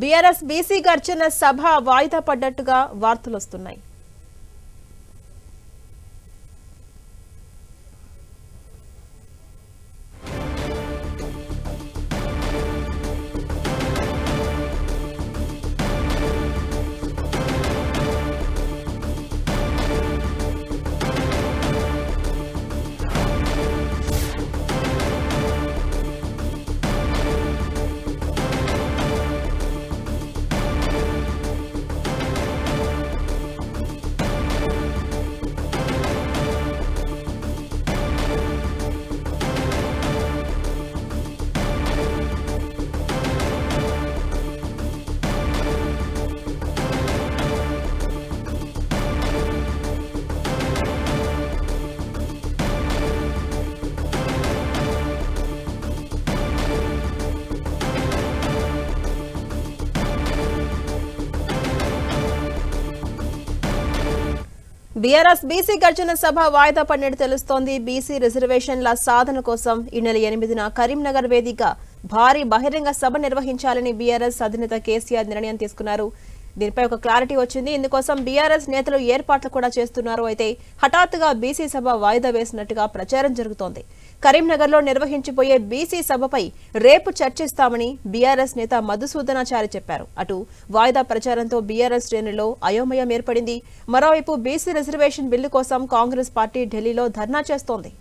BRS BC గర్జన సభ వాయిదా పడ్డట్టుగా వార్తలు వస్తున్నాయి బీఆర్ఎస్ బీసీ గర్జన సభ వాయిదా పడినట్టు తెలుస్తోంది. బీసీ రిజర్వేషన్ల సాధన కోసం ఈ నెల ఎనిమిదిన కరీంనగర్ వేదిక భారీ బహిరంగ సభ నిర్వహించాలని బీఆర్ఎస్ అధినేత కేసీఆర్ నిర్ణయం తీసుకున్నారు. దీనిపై ఒక క్లారిటీ వచ్చింది. ఇందుకోసం బీఆర్ఎస్ నేతలు ఏర్పాట్లు కూడా చేస్తున్నారు. అయితే హఠాత్తుగా బీసీ సభ వాయిదా వేసినట్టుగా ప్రచారం జరుగుతోంది. కరీంనగర్లో నిర్వహించబోయే బీసీ సభపై రేపు చర్చిస్తామని బీఆర్ఎస్ నేత మధుసూదనాచారి చెప్పారు. అటు వాయిదా ప్రచారంతో బీఆర్ఎస్ శ్రేణుల్లో అయోమయం ఏర్పడింది. మరోవైపు బీసీ రిజర్వేషన్ బిల్లు కోసం కాంగ్రెస్ పార్టీ ఢిల్లీలో ధర్నా చేస్తోంది.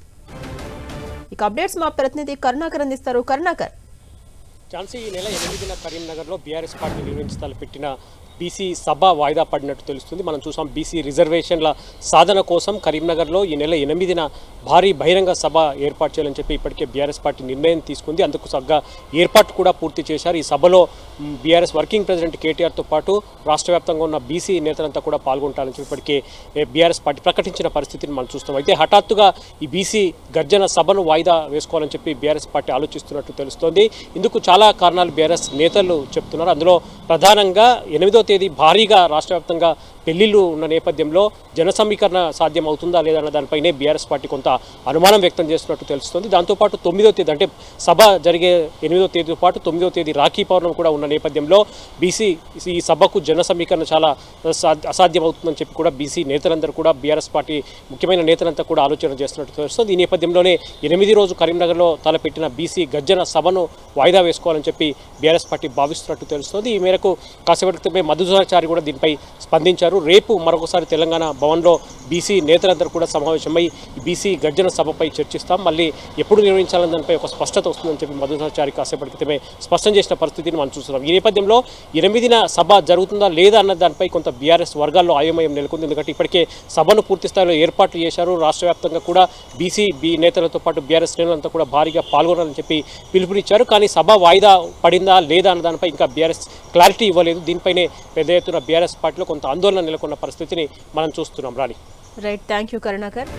ఇక అప్డేట్స్ మా ప్రతినిధి కరుణాకర్ అందిస్తారు. కరుణాకర్. ఛాన్సీ ఈ నెల ఎనిమిదిన కరీంనగర్లో బీఆర్ఎస్ పార్టీ నిర్వహించాలని పెట్టిన బీసీ సభ వాయిదా పడినట్టు తెలుస్తుంది. మనం చూసాం బీసీ రిజర్వేషన్ల సాధన కోసం కరీంనగర్లో ఈ నెల ఎనిమిదిన భారీ బహిరంగ సభ ఏర్పాటు చేయాలని చెప్పి ఇప్పటికే బీఆర్ఎస్ పార్టీ నిర్ణయం తీసుకుంది. అందుకు సగ్గా ఏర్పాటు కూడా పూర్తి చేశారు. ఈ సభలో బీఆర్ఎస్ వర్కింగ్ ప్రెసిడెంట్ కేటీఆర్తో పాటు రాష్ట్ర వ్యాప్తంగా ఉన్న బీసీ నేతలంతా కూడా పాల్గొంటారని చెప్పి ఇప్పటికే బీఆర్ఎస్ పార్టీ ప్రకటించిన పరిస్థితిని మనం చూస్తాం. అయితే హఠాత్తుగా ఈ బీసీ గర్జన సభను వాయిదా వేసుకోవాలని చెప్పి బీఆర్ఎస్ పార్టీ ఆలోచిస్తున్నట్టు తెలుస్తోంది. ఇందుకు చాలా కారణాలు బీఆర్ఎస్ నేతలు చెప్తున్నారు. అందులో ప్రధానంగా ఎనిమిదో తేదీ భారీగా రాష్ట్ర వ్యాప్తంగా పెళ్ళిళ్ళు ఉన్న నేపథ్యంలో జన సమీకరణ సాధ్యం అవుతుందా లేదా అన్న దానిపైనే బీఆర్ఎస్ పార్టీ కొంత అనుమానం వ్యక్తం చేస్తున్నట్టు తెలుస్తుంది. దాంతోపాటు తొమ్మిదో తేదీ అంటే సభ జరిగే ఎనిమిదో తేదీతో పాటు తొమ్మిదో తేదీ రాఖీ పౌర్ణం కూడా ఉన్న నేపథ్యంలో బీసీ ఈ సభకు జన సమీకరణ చాలా అసాధ్యం అవుతుందని చెప్పి కూడా బీసీ నేతలందరూ కూడా బీఆర్ఎస్ పార్టీ ముఖ్యమైన నేతలంతా కూడా ఆలోచన చేస్తున్నట్టు తెలుస్తుంది. ఈ నేపథ్యంలోనే ఎనిమిది రోజు కరీంనగర్లో తలపెట్టిన బీసీ గర్జన సభను వాయిదా వేసుకోవాలని చెప్పి బీఆర్ఎస్ పార్టీ భావిస్తున్నట్టు తెలుస్తుంది. ఈ మేరకు కాసేపటి క్రితమే కూడా దీనిపై స్పందించారు. రేపు మరొకసారి తెలంగాణ భవన్లో బీసీ నేతలందరూ కూడా సమావేశమై బీసీ గర్జన సభపై చర్చిస్తాం. మళ్ళీ ఎప్పుడు నిర్వహించాలని దానిపై ఒక స్పష్టత వస్తుందని చెప్పి మధుసాచారి కాసేపటి క్రితమే స్పష్టం చేసిన పరిస్థితిని మనం చూస్తున్నాం. ఈ నేపథ్యంలో ఎనిమిదిన సభ జరుగుతుందా లేదా అన్న దానిపై కొంత బీఆర్ఎస్ వర్గాల్లో అయోమయం నెలకొంది. ఎందుకంటే ఇప్పటికే సభను పూర్తి స్థాయిలో ఏర్పాట్లు చేశారు. రాష్ట్ర వ్యాప్తంగా కూడా బీసీ బీ నేతలతో పాటు బీఆర్ఎస్ శ్రేణులంతా కూడా భారీగా పాల్గొనాలని చెప్పి పిలుపునిచ్చారు. కానీ సభ వాయిదా పడిందా లేదా అన్న దానిపై ఇంకా బీఆర్ఎస్ క్లారిటీ ఇవ్వలేదు. దీనిపైనే పెద్ద ఎత్తున బీఆర్ఎస్ పార్టీలో కొంత ఆందోళన నెలకొన్న పరిస్థితిని మనం చూస్తున్నాం. Rani. Right thank you Karunakar